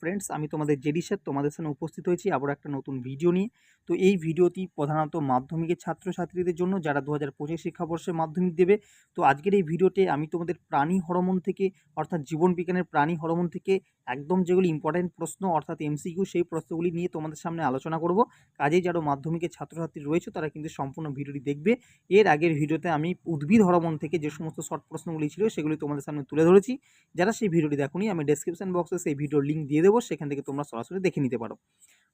Friends আমি তোমাদের JD sir তোমাদের সামনে উপস্থিত হয়েছি আবার একটা নতুন ভিডিও নিয়ে। তো এই ভিডিওটি প্রধানত মাধ্যমিকের ছাত্রছাত্রীদের জন্য যারা দু হাজার পঁচিশ শিক্ষাবর্ষে মাধ্যমিক দেবে, তো আজকের এই ভিডিওতে আমি তোমাদের প্রাণী হরমোন থেকে, অর্থাৎ জীবন বিজ্ঞানের প্রাণী হরমোন থেকে একদম যেগুলি ইম্পর্ট্যান্ট প্রশ্ন, অর্থাৎ এমসিকিউ সেই প্রশ্নগুলি নিয়ে তোমাদের সামনে আলোচনা করব। কাজেই যারা মাধ্যমিকের ছাত্রছাত্রী রয়েছে, তারা কিন্তু সম্পূর্ণ ভিডিওটি দেখবে। এর আগের ভিডিওতে আমি উদ্ভিদ হরমোন থেকে যে সমস্ত শর্ট প্রশ্নগুলি ছিল, সেগুলি তোমাদের সামনে তুলে ধরেছি। যারা সেই ভিডিওটি দেখোনি, আমি ডেসক্রিপশন বক্সে সেই ভিডিওর লিঙ্ক দিয়ে দেবো, সেখান থেকে তোমরা সরাসরি দেখে নিতে পারো।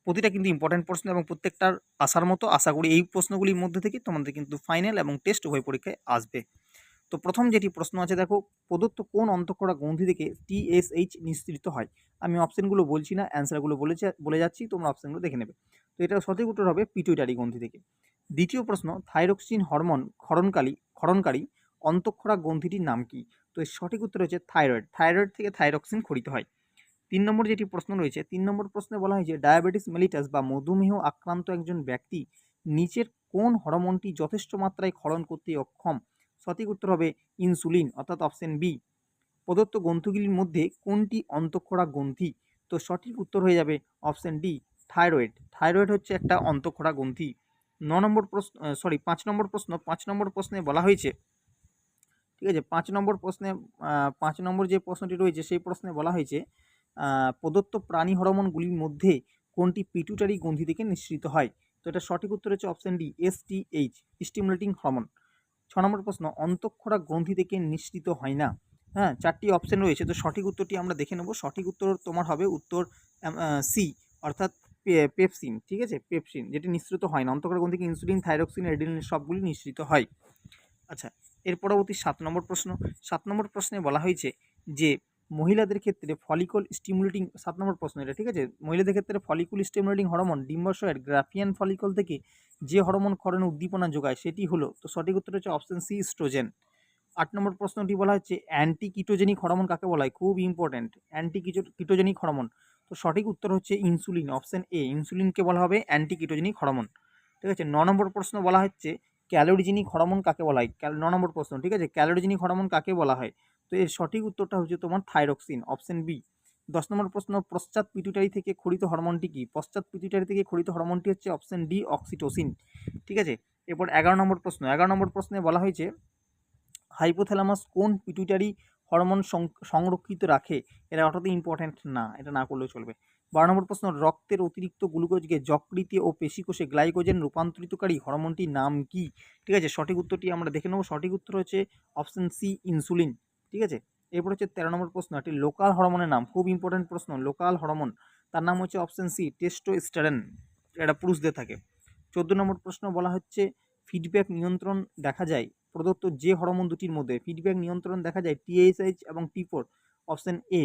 প্রতিটা কিন্তু ইম্পর্ট্যান্ট প্রশ্ন এবং প্রত্যেকটার আসার মতো আশা করি এই প্রশ্নগুলির মধ্যে থেকে তোমাদের কিন্তু ফাইনাল এবং টেস্ট উভয় পরীক্ষায় আসবে। তো প্রথম যেটি প্রশ্ন আছে, দেখো, প্রদত্ত কোন অন্তঃকরা গ্রন্থি থেকে টিএসএইচ নিঃসৃত হয়? আমি অপশানগুলো বলছি না অ্যান্সারগুলো বলেছে, বলে যাচ্ছি, তোমরা অপশানগুলো দেখে নেবে। তো এটা সঠিক উত্তর হবে পিটুইটারি গ্রন্থি থেকে। দ্বিতীয় প্রশ্ন থাইরক্সিন হরমোন ক্ষরণকালী, ক্ষরণকারী অন্তঃক্ষরা গ্রন্থিটির নাম কি? তো এর সঠিক উত্তর হচ্ছে থাইরয়েড থাইরয়েড থেকে থাইরক্সিন খরিত হয়। তিন নম্বর যেটি প্রশ্ন রয়েছে, তিন নম্বর প্রশ্নে বলা হয়েছে, ডায়াবেটিস মেলিটাস বা মধুমেহ আক্রান্ত একজন ব্যক্তি নিচের কোন হরমোনটি যথেষ্ট মাত্রায় ক্ষরণ করতে অক্ষম? সঠিক উত্তর হবে ইনসুলিন, অর্থাৎ অপশন বি। প্রদত্ত গ্রন্থগুলির মধ্যে কোনটি অন্তঃক্ষরা গ্রন্থি? তো সঠিক উত্তর হয়ে যাবে অপশন ডি, থাইরয়েড। থাইরয়েড হচ্ছে একটা অন্তঃক্ষরা গ্রন্থি। ন নম্বর প্রশ্ন সরি, পাঁচ নম্বর প্রশ্ন, পাঁচ নম্বর প্রশ্নে বলা হয়েছে, ঠিক আছে? পাঁচ নম্বর প্রশ্নে পাঁচ নম্বর যে প্রশ্নটি রয়েছে, সেই প্রশ্নে বলা হয়েছে প্রদত্ত প্রাণী হরমোনগুলির মধ্যে কোনটি পিটুটারি গ্রন্থি থেকে নিঃসৃত হয়? তো এটা সঠিক উত্তর হচ্ছে option D S T H stimulating hormone ছ নম্বর প্রশ্ন, অন্তঃক্ষরা গ্রন্থি থেকে নিঃসৃত হয় না? হ্যাঁ চারটি অপশান রয়েছে, তো সঠিক উত্তরটি আমরা দেখে নেব। সঠিক উত্তর তোমার হবে উত্তর সি অর্থাৎ পেপসিন ঠিক আছে? পেপসিন যেটি নিঃসৃত হয় না। অন্তঃক্ষরা গ্রন্থি থেকে ইনসুলিন থাইরক্সিন এডিলিন সবগুলি নিঃসৃত হয়। আচ্ছা এর পরবর্তী সাত নম্বর প্রশ্ন। সাত নম্বর প্রশ্নে বলা হয়েছে যে মহিলাদের ক্ষেত্রে ফলিকল স্টিমুলেটিং সাত নম্বর প্রশ্ন এটা, ঠিক আছে? মহিলাদের ক্ষেত্রে ফলিকুল স্টিমুলেটিং হরমোন ডিম্বাশয়ের গ্রাফিয়ান ফলিকল থেকে যে হরমোন ক্ষরণে উদ্দীপনা যোগায়, সেটি হলো, তো সঠিক উত্তর হচ্ছে অপশন সি স্ট্রোজেন আট নম্বর প্রশ্নটি বলা হচ্ছে অ্যান্টি কিটোজেনিক হরমোন কাকে বলা হয়? খুব ইম্পর্ট্যান্ট অ্যান্টি কিটোজেনিক হরমোন তো সঠিক উত্তর হচ্ছে ইনসুলিন অপশন এ ইনসুলিনকে বলা হবে অ্যান্টি কিটোজেনিক হরমোন ঠিক আছে? ন নম্বর প্রশ্ন বলা হচ্ছে ক্যালোরিজেনিক হরমোন কাকে বলা হয়? ন নম্বর প্রশ্ন, ঠিক আছে? ক্যালোরিজিনিক হরমোন কাকে বলা হয়? তো এর সঠিক উত্তরটা হচ্ছে তোমার থাইরক্সিন, অপশন বি। দশ নম্বর প্রশ্ন, পশ্চাৎ পিটুটারি থেকে খরিত হরমোনটি কী? পশ্চাৎ পিটুটারি থেকে খরিত হরমোনটি হচ্ছে অপশন ডি, অক্সিটোসিন, ঠিক আছে? এরপর এগারো নম্বর প্রশ্ন, এগারো নম্বর প্রশ্নে বলা হয়েছে, হাইপোথ্যালামাস কোন পিটুটারি হরমোন সংরক্ষিত রাখে এটা অর্থাৎ ইম্পর্ট্যান্ট না, এটা না করলেও চলবে। বারো নম্বর প্রশ্ন, রক্তের অতিরিক্ত গ্লুকোজকে যকৃতি ও পেশিকোষে গ্লাইকোজেন রূপান্তরিতকারী হরমোনটির নাম কি? ঠিক আছে, সঠিক উত্তরটি আমরা দেখে নেব। সঠিক উত্তর হচ্ছে অপশন সি ইনসুলিন ঠিক আছে? এরপর হচ্ছে তেরো নম্বর প্রশ্ন, একটি লোকাল হরমোনের নাম, খুব ইম্পর্টেন্ট প্রশ্ন লোকাল হরমোন, তার নাম হচ্ছে অপশন সি টেস্টো টেস্টোস্টেরন এটা পুরুষদের থাকে। চোদ্দ নম্বর প্রশ্ন বলা হচ্ছে ফিডব্যাক নিয়ন্ত্রণ দেখা যায় প্রদত্ত যে হরমোন দুটির মধ্যে ফিডব্যাক নিয়ন্ত্রণ দেখা যায় টিএইচআইচ এবং টি ফোর অপশন এ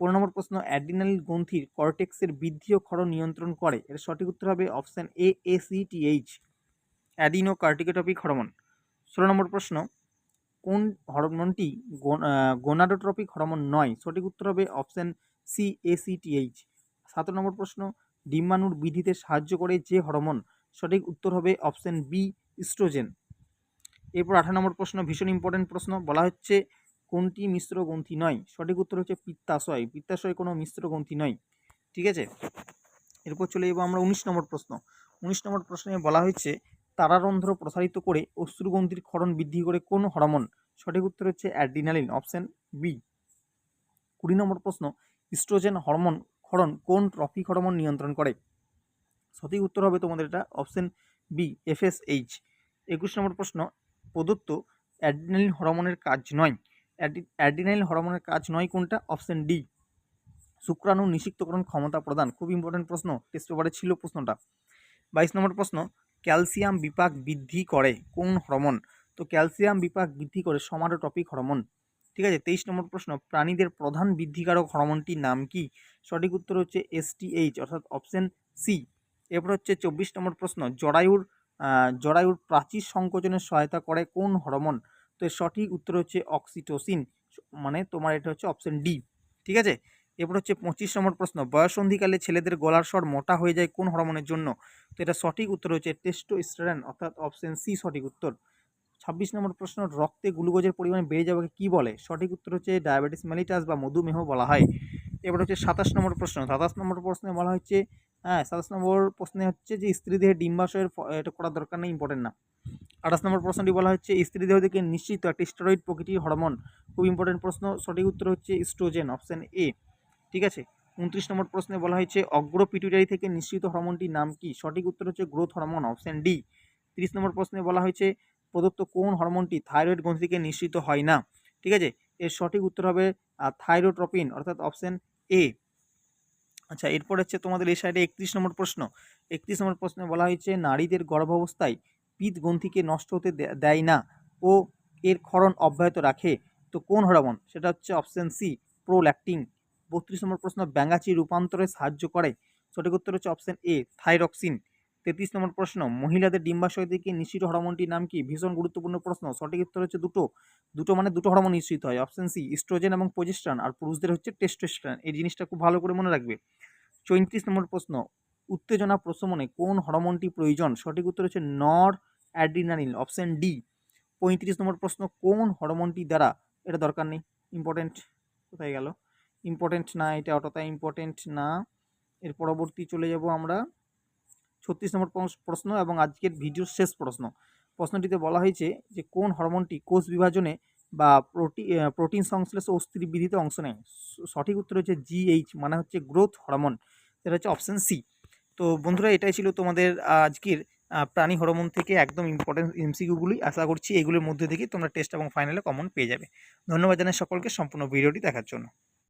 পনেরো নম্বর প্রশ্ন অ্যাডিনাল গ্রন্থির কর্টেক্সের বৃদ্ধি ও ক্ষরণ নিয়ন্ত্রণ করে। এর সঠিক উত্তর হবে option A ACTH adeno corticotropic hormone. ষোলো নম্বর প্রশ্ন, কোন হরমোনটি গোনাডোট্রপিক হরমোন নয়? সঠিক উত্তর হবে অপশান সি এসিটিএইচ সতেরো নম্বর প্রশ্ন, ডিম্বাণুর বৃদ্ধিতে সাহায্য করে যে হরমোন? সঠিক উত্তর হবে অপশান বি ইস্ট্রোজেন এরপর আঠারো নম্বর প্রশ্ন, ভীষণ ইম্পর্টেন্ট প্রশ্ন। বলা হচ্ছে, কোনটি মিশ্র গ্রন্থি নয়? সঠিক উত্তর হচ্ছে পিত্তাশয়। পিত্তাশয় কোনো মিশ্র গ্রন্থি নয়। ঠিক আছে? এরপর চলে যাব আমরা উনিশ নম্বর প্রশ্ন। উনিশ নম্বর প্রশ্নে বলা হয়েছে তারারন্ধ্র প্রসারিত করে অশ্রুগ্রন্থির ক্ষরণ বৃদ্ধি করে কোন হরমোন? সঠিক উত্তর হচ্ছে অ্যাডিনালিন অপশান বি। কুড়ি নম্বর প্রশ্ন, ইস্ট্রোজেন হরমোন ক্ষরণ কোন ট্রফিক হরমোন নিয়ন্ত্রণ করে? সঠিক উত্তর হবে তোমাদের এটা, অপশান বি এফএসএইচ একুশ নম্বর প্রশ্ন প্রদত্ত অ্যাডিনালিন হরমোনের কাজ নয়। অ্যাডিনাইল হরমোনের কাজ নয় কোনটা? Option D. শুক্রাণু নিষিক্তকরণ ক্ষমতা প্রদান। খুব ইম্পর্টেন্ট প্রশ্ন। টেস্ট পেপারে ছিল প্রশ্নটা। বাইশ নম্বর প্রশ্ন, ক্যালসিয়াম বিপাক বৃদ্ধি করে কোন হরমোন? তো ক্যালসিয়াম বিপাক বৃদ্ধি করে সমারোটপিক হরমোন। ঠিক আছে? তেইশ নম্বর প্রশ্ন, প্রাণীদের প্রধান বৃদ্ধিকারক হরমোনটির নাম কি? সঠিক উত্তর হচ্ছে এসটিএইচ অর্থাৎ অপশন সি এরপর হচ্ছে চব্বিশ নম্বর প্রশ্ন, জরায়ুর জরায়ুর প্রাচীর সংকোচনের সহায়তা করে কোন হরমোন? তো এর সঠিক উত্তর হচ্ছে অক্সিটোসিন মানে তোমার এটা হচ্ছে অপশন ডি ঠিক আছে? এরপর হচ্ছে পঁচিশ নম্বর প্রশ্ন, বয়সন্ধিকালে ছেলেদের গলার স্বর মোটা হয়ে যায় কোন হরমোনের জন্য? তো এটা সঠিক উত্তর হচ্ছে টেস্টো টেস্টোস্টেরন অর্থাৎ অপশন সি সঠিক উত্তর। ছাব্বিশ নম্বর প্রশ্ন, রক্তে গ্লুকোজের পরিমাণ বেড়ে যাওয়াকে কী বলে? সঠিক উত্তর হচ্ছে ডায়াবেটিস মেলিটাস বা মধুমেহ বলা হয়। এবার হচ্ছে সাতাশ নম্বর প্রশ্ন, সাতাশ নম্বর প্রশ্নে বলা হচ্ছে হ্যাঁ সাতাশ নম্বর প্রশ্নে হচ্ছে যে, স্ত্রী দেহে ডিম্বাশয়ের এটা করার দরকার নেই ইম্পর্টেন্ট না। আঠাশ নম্বর প্রশ্নটি বলা হচ্ছে, স্ত্রী দেহ থেকে নিশ্চিত একটি স্টেরয়েড প্রকৃতির হরমোন খুব ইম্পর্টেন্ট প্রশ্ন, সঠিক উত্তর হচ্ছে স্ট্রোজেন অপশন এ ঠিক আছে? উনত্রিশ নম্বর প্রশ্নে বলা হয়েছে, অগ্র পিটুইটারি থেকে নিশ্চিত হরমোনটির নাম কি? সঠিক উত্তর হচ্ছে গ্রোথ হরমোন অপশান ডি তিরিশ নম্বর প্রশ্নে বলা হয়েছে, প্রদত্ত কোন হরমোনটি থাইরয়েড গ্রন্থি থেকে নিশ্চিত হয় না? ঠিক আছে? এর সঠিক উত্তর হবে থাইরোট্রপিন অর্থাৎ অপশন এ আচ্ছা এরপর হচ্ছে তোমাদের এই সাইডে একত্রিশ নম্বর প্রশ্ন। একত্রিশ নম্বর প্রশ্নে বলা হয়েছে, নারীদের গর্ভাবস্থায় পিত গ্রন্থিকে নষ্ট হতে দেয় না ও এর ক্ষরণ অব্যাহত রাখে। তো কোন হরমোন? সেটা হচ্ছে অপশান সি প্রোল্যাক্টিং বত্রিশ নম্বর প্রশ্ন ব্যাঙ্গাচি রূপান্তরে সাহায্য করে। সঠিক উত্তর হচ্ছে অপশান এ থাইরক্সিন তেত্রিশ নম্বর প্রশ্ন, মহিলাদের ডিম্বাশয় থেকে নিশ্চিত হরমোনটির নাম কি? ভীষণ গুরুত্বপূর্ণ প্রশ্ন। সঠিক উত্তর হচ্ছে দুটো। দুটো মানে দুটো হরমোন নিশ্চিত হয় অপশন সি ইস্ট্রোজেন এবং প্রোজেস্ট্রন আর পুরুষদের হচ্ছে টেস্টোস্টেরন এই জিনিসটা খুব ভালো করে মনে রাখবে। চৌত্রিশ নম্বর প্রশ্ন, উত্তেজনা প্রশমনে কোন হরমোনটি প্রয়োজন? সঠিক উত্তর হচ্ছে নর অ্যাড্রিনালিন অপশন ডি পঁয়ত্রিশ নম্বর প্রশ্ন, কোন হরমোনটি দ্বারা? এটা দরকার নেই। ইম্পর্টেন্ট কোথায় গেল? ইম্পর্টেন্ট না, এটা অতটা ইম্পর্টেন্ট না। এর পরবর্তী চলে যাব আমরা। ছত্রিশ নম্বর প্রশ- প্রশ্ন এবং আজকের ভিডিওর শেষ প্রশ্ন। প্রশ্নটিতে বলা হয়েছে যে, কোন হরমোনটি কোষ বিভাজনে বা প্রোটি প্রোটিন সংশ্লেষ ও বৃদ্ধিতে অংশ নেয়? সঠিক উত্তর হচ্ছে জিএইচ মানে হচ্ছে গ্রোথ হরমোন। সেটা হচ্ছে অপশন সি তো বন্ধুরা, এটাই ছিল তোমাদের আজকের প্রাণী হরমোন থেকে একদম ইম্পর্টেন্ট এমসিকিউগুলি আশা করছি এগুলোর মধ্যে থেকে তোমরা টেস্ট এবং ফাইনালে কমন পেয়ে যাবে। ধন্যবাদ জানাই সকলকে সম্পূর্ণ ভিডিওটি দেখার জন্য।